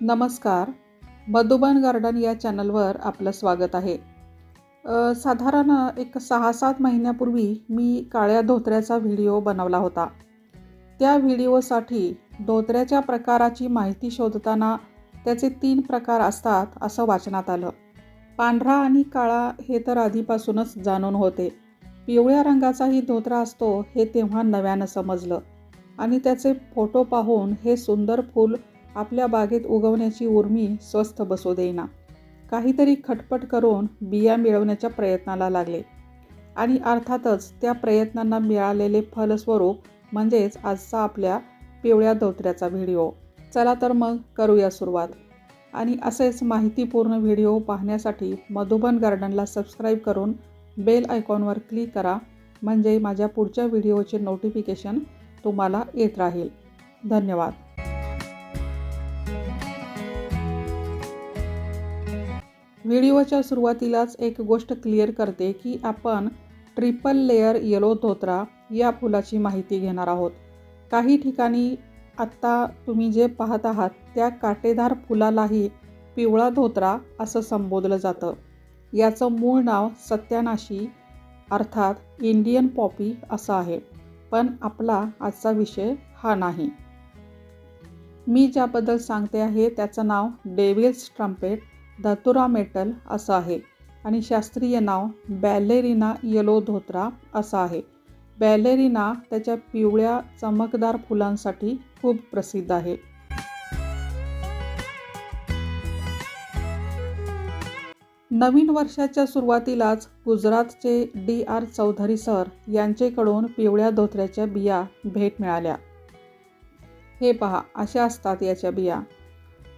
नमस्कार. मधुबन गार्डन या चॅनलवर आपलं स्वागत आहे. साधारण एक सहा सात महिन्यापूर्वी मी काळ्या धोत्र्याचा व्हिडिओ बनवला होता. त्या व्हिडिओसाठी धोत्र्याच्या प्रकाराची माहिती शोधताना त्याचे तीन प्रकार असतात असं वाचनात आलं. पांढरा आणि काळा हे तर आधीपासूनच जाणून होते. पिवळ्या रंगाचाही धोत्रा असतो हे तेव्हा नव्यानं समजलं. आणि त्याचे फोटो पाहून हे सुंदर फूल आपल्या बागेत उगवण्याची उर्मी स्वस्थ बसू देईना. काहीतरी खटपट करून बिया मिळवण्याच्या प्रयत्नाला लागले. आणि अर्थातच त्या प्रयत्नांना मिळालेले फलस्वरूप म्हणजेच आजचा आपल्या पिवळ्या धोत्र्याचा व्हिडिओ. चला तर मग करूया सुरुवात. आणि असेच माहितीपूर्ण व्हिडिओ पाहण्यासाठी मधुबन गार्डनला सबस्क्राईब करून बेल आयकॉनवर क्लिक करा म्हणजे माझ्या पुढच्या व्हिडिओचे नोटिफिकेशन तुम्हाला येत राहील. धन्यवाद. व्हिडिओच्या सुरुवातीलाच एक गोष्ट क्लिअर करते की आपण ट्रिपल लेअर येलो धोत्रा या फुलाची माहिती घेणार आहोत. काही ठिकाणी आत्ता तुम्ही जे पाहत आहात त्या काटेदार फुलालाही पिवळा धोत्रा असं संबोधलं जातं. याचं मूळ नाव सत्यानाशी अर्थात इंडियन पॉपी असं आहे. पण आपला आजचा विषय हा नाही. मी ज्याबद्दल सांगते आहे त्याचं नाव डेव्हिल्स ट्रम्पेट धतुरा मेटल असं आहे. आणि शास्त्रीय नाव बॅलेरिना येलो धोत्रा असं आहे. बॅलेरिना त्याच्या पिवळ्या चमकदार फुलांसाठी खूप प्रसिद्ध आहे. नवीन वर्षाच्या सुरुवातीलाच गुजरातचे डी आर चौधरी सर यांचेकडून पिवळ्या धोत्र्याच्या बिया भेट मिळाल्या. हे पहा अशा असतात याच्या बिया.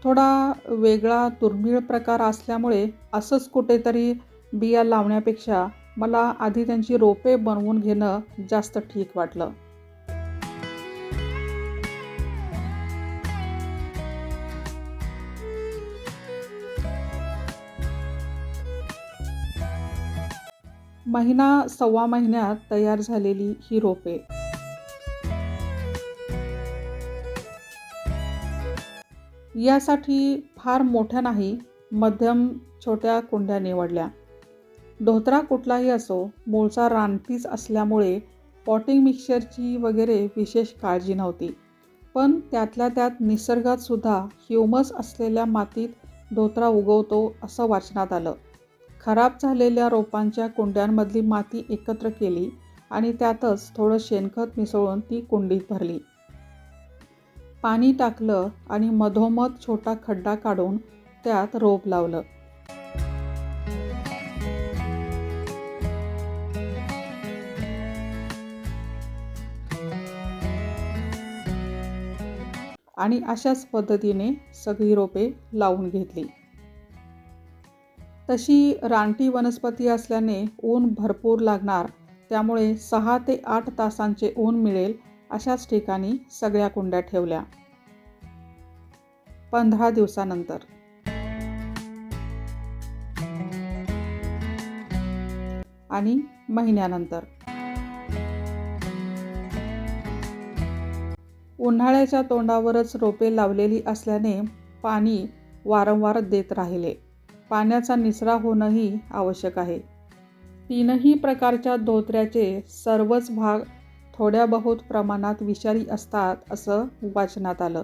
थोडा वेगळा दुर्मिळ प्रकार असल्यामुळे असंच कुठेतरी बिया लावण्यापेक्षा मला आधी त्यांची रोपे बनवून घेणं जास्त ठीक वाटलं. महिना सव्वा महिन्यात तयार झालेली ही रोपे. यासाठी फार मोठ्या नाही मध्यम छोट्या कुंड्या निवडल्या. धोत्रा कुठलाही असो मूळचा रानटीच असल्यामुळे पॉटिंग मिक्सरची वगैरे विशेष काळजी नव्हती. पण त्यातल्या त्यात निसर्गातसुद्धा ह्युमस असलेल्या मातीत धोत्रा उगवतो असं वाचनात आलं. खराब झालेल्या रोपांच्या कुंड्यांमधली माती एकत्र केली आणि त्यातच थोडं शेणखत मिसळून ती कुंडीत भरली. पाणी टाकलं आणि मधोमध छोटा खड्डा काढून त्यात रोप लावलं. आणि अशाच पद्धतीने सगळी रोपे लावून घेतली. तशी रानटी वनस्पती असल्याने ऊन भरपूर लागणार त्यामुळे सहा ते आठ तासांचे ऊन मिळेल अशाच ठिकाणी सगळ्या कुंड्या ठेवल्या. पंधरा दिवसानंतर. आणि महिन्यानंतर. उन्हाळ्याच्या तोंडावरच रोपे लावलेली असल्याने पाणी वारंवार देत राहिले. पाण्याचा निचरा होणंही आवश्यक आहे. तीनही प्रकारच्या धोत्र्याचे सर्वच भाग थोड्या बहुत प्रमाणात विषारी असतात असं वाचनात आलं.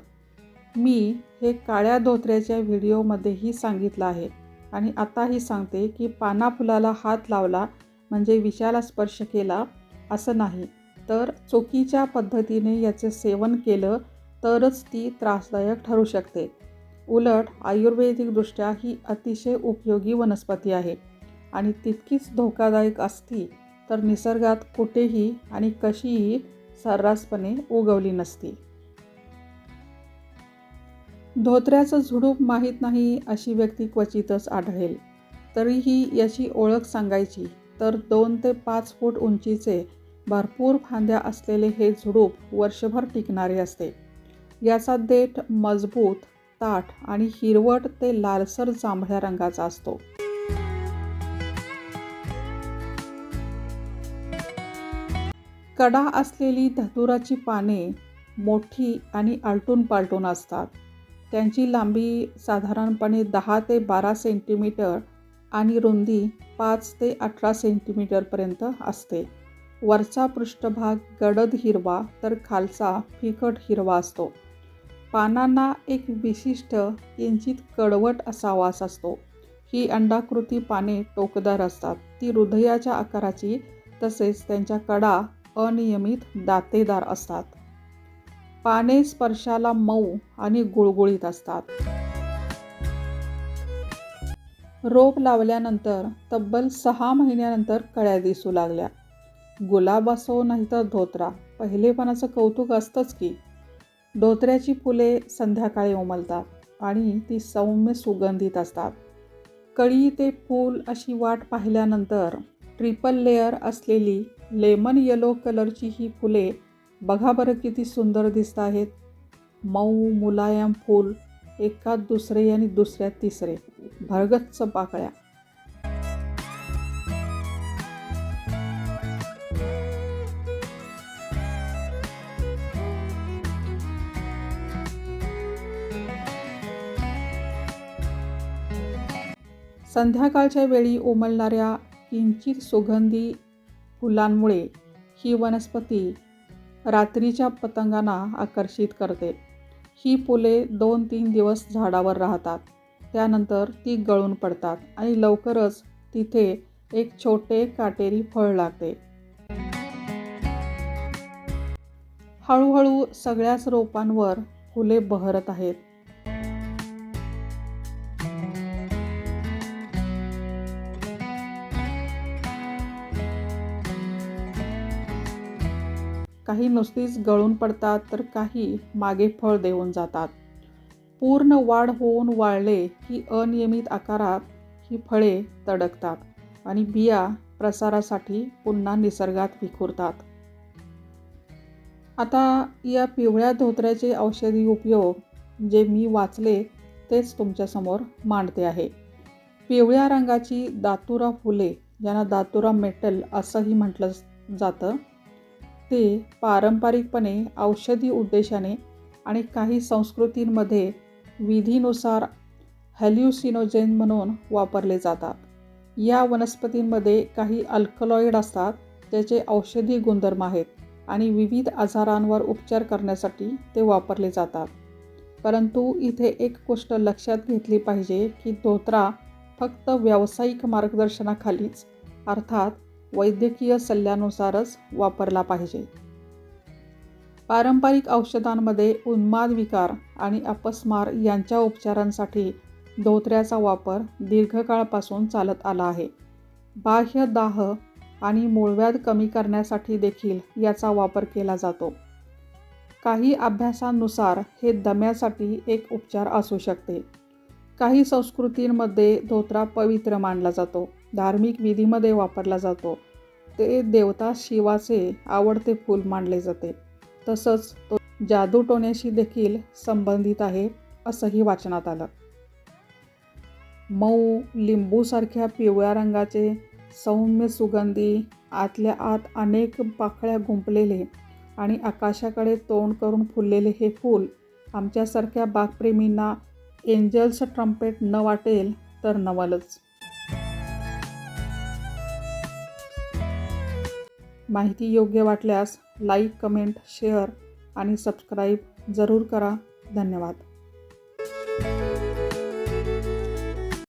मी हे काळ्या धोत्र्याच्या व्हिडिओमध्येही सांगितलं आहे आणि आताही सांगते की पाना फुलाला हात लावला म्हणजे विषाला स्पर्श केला असं नाही. तर चुकीच्या पद्धतीने याचे सेवन केलं तरच ती त्रासदायक ठरू शकते. उलट आयुर्वेदिकदृष्ट्या ही अतिशय उपयोगी वनस्पती आहे आणि तितकीच धोकादायक असती तर निसर्गात कुठेही आणि कशीही सर्रासपणे उगवली नसती. धोत्र्याचं झुडूप माहीत नाही अशी व्यक्ती क्वचितच आढळेल. तरीही याची ओळख सांगायची तर दोन ते पाच फूट उंचीचे भरपूर फांद्या असलेले हे झुडूप वर्षभर टिकणारे असते. याचा देठ मजबूत ताठ आणि हिरवट ते लालसर जांभळ्या रंगाचा असतो. कडा असलेली धतुराची पाने मोठी आणि आलटून पालटून असतात. त्यांची लांबी साधारणपणे दहा ते बारा सेंटीमीटर आणि रुंदी पाच ते अठरा सेंटीमीटरपर्यंत असते. वरचा पृष्ठभाग गडद हिरवा तर खालचा फिकट हिरवा असतो. पानांना एक विशिष्ट किंचित कडवट असा वास असतो. ही अंडाकृती पाने टोकदार असतात. ती हृदयाच्या आकाराची तसेच त्यांच्या कडा अनियमित दातेदार असतात. पाने स्पर्शाला मऊ आणि गुळगुळीत असतात. रोप लावल्यानंतर तब्बल सहा महिन्यानंतर कळ्या दिसू लागल्या. गुलाब असो नाही तर धोत्रा पहिलेपणाचं कौतुक असतंच की धोत्र्याची फुले संध्याकाळी उमलतात आणि ती सौम्य सुगंधित असतात. कळी ते फूल अशी वाट पाहिल्यानंतर ट्रिपल लेयर असलेली लेमन येलो कलरची ही फुले बघा बरं किती सुंदर दिसत आहेत. मऊ मुलायम फूल एकात दुसरे आणि दुसऱ्यात तिसरे. भरगच्च पाकळ्या. संध्याकाळच्या वेळी उमलणाऱ्या किंचित सुगंधी फुलांमुळे ही वनस्पती रात्रीच्या पतंगांना आकर्षित करते. ही फुले दोन तीन दिवस झाडावर राहतात. त्यानंतर ती गळून पडतात आणि लवकरच तिथे एक छोटे काटेरी फळ लागते. हळूहळू सगळ्याच रोपांवर फुले बहरत आहेत. काही नुसतीच गळून पडतात तर काही मागे फळ देऊन जातात. पूर्ण वाढ होऊन वाळले की अनियमित आकारात ही फळे तडकतात आणि बिया प्रसारासाठी पुन्हा निसर्गात विखुरतात. आता या पिवळ्या धोत्र्याचे औषधी उपयोग जे मी वाचले तेच तुमच्यासमोर मांडते आहे. पिवळ्या रंगाची दातुरा फुले ज्यांना दातुरा मेटल असंही म्हटलं जातं ते पारंपरिकपणे औषधी उद्देशाने आणि काही संस्कृतींमध्ये विधीनुसार हॅल्युसिनोजेन म्हणून वापरले जातात. या वनस्पतींमध्ये काही अल्कलॉईड असतात त्याचे औषधी गुणधर्म आहेत आणि विविध आजारांवर उपचार करण्यासाठी ते वापरले जातात. परंतु इथे एक गोष्ट लक्षात घेतली पाहिजे की धोत्रा फक्त व्यावसायिक मार्गदर्शनाखालीच अर्थात वैद्यकीय सल्ल्यानुसारच वापरला पाहिजे. पारंपरिक औषधांमध्ये उन्माद विकार आणि अपस्मार यांच्या उपचारांसाठी धोत्र्याचा वापर दीर्घकाळपासून चालत आला आहे. बाह्य दाह आणि मूळव्याध कमी करण्यासाठी देखील याचा वापर केला जातो. काही अभ्यासांनुसार हे दम्यासाठी एक उपचार असू शकते. काही संस्कृतींमध्ये धोत्रा पवित्र मानला जातो. धार्मिक विधीमध्ये वापरला जातो. ते देवता शिवाचे आवडते फूल मानले जाते. तसंच तो जादूटोण्याशी देखील संबंधित आहे असंही वाचनात आलं. मऊ लिंबूसारख्या पिवळ्या रंगाचे सौम्य सुगंधी आतल्या आत अनेक पाकळ्या गुंपलेले आणि आकाशाकडे तोंड करून फुललेले हे फूल आमच्यासारख्या बागप्रेमींना एंजल्स ट्रम्पेट न वाटेल तर नवलच. माहिती योग्य वाटल्यास लाईक कमेंट शेअर आणि सबस्क्राईब जरूर करा. धन्यवाद.